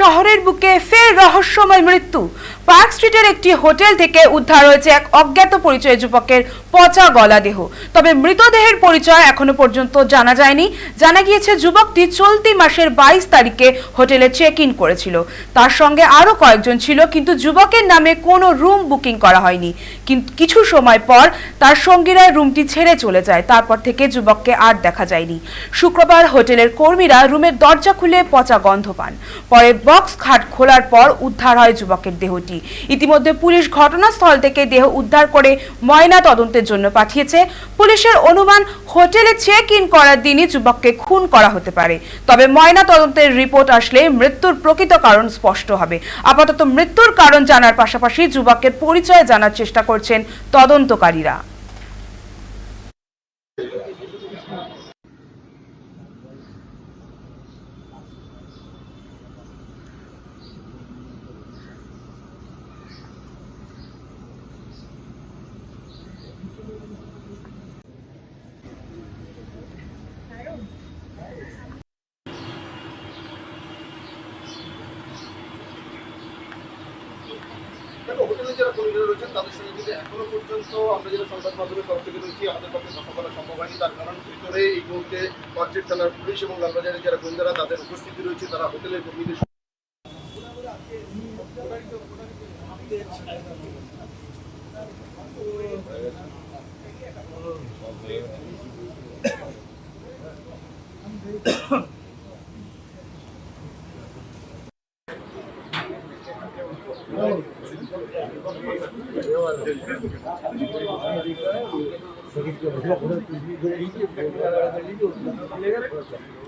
শহরের বুকে ফের রহস্যময় মৃত্যু। পার্ক স্ট্রিটের একটি হোটেল থেকে উদ্ধার হয়েছে এক অজ্ঞাত পরিচয় যুবকের পচা গলা দেহ। তবে মৃতদেহের পরিচয় এখনও পর্যন্ত জানা যায়নি। জানা গিয়েছে, যুবকটি চলতি মাসের বাইশ তারিখে হোটেলে চেক ইন করেছিল। তার সঙ্গে আরও কয়েকজন ছিল, কিন্তু যুবকের নামে কোনো রুম বুকিং করা হয়নি। কিন্তু কিছু সময় পর তার সঙ্গীরা রুমটি ছেড়ে চলে যায়। তারপর থেকে যুবককে আর দেখা যায়নি। শুক্রবার হোটেলের কর্মীরা রুমের দরজা খুলে পচা গন্ধ পান। পরে বক্স খাট খোলার পর উদ্ধার হয় যুবকের দেহটি। ইতিমধ্যে পুলিশ ঘটনাস্থল থেকে দেহ উদ্ধার করে ময়না তদন্তের জন্য পাঠিয়েছে। পুলিশের অনুমান, হোটেলে চেক ইন করার দিনই যুবককে খুন করা হতে পারে। তবে ময়না তদন্তের রিপোর্ট আসলে মৃত্যুর প্রকৃত কারণ স্পষ্ট হবে। আপাতত মৃত্যুর কারণ জানার পাশাপাশি যুবকের পরিচয় জানার চেষ্টা করছেন তদন্তকারীরা। যারা কর্মীরা রয়েছেন তাদের সঙ্গে কিন্তু এখনও পর্যন্ত আমরা যারা সংবাদ মাধ্যমের তরফ থেকে রয়েছি আমাদের পক্ষে কথা বলা সম্ভব হয়নি তার কারণ ভিতরে এই মুহূর্তে কর্চের থানার পুলিশ এবং লালবাজারের যারা গোয়েন্দারা তাদের উপস্থিতি রয়েছে তারা হোটেলের কর্মীদের Thank you. ¿Qué es.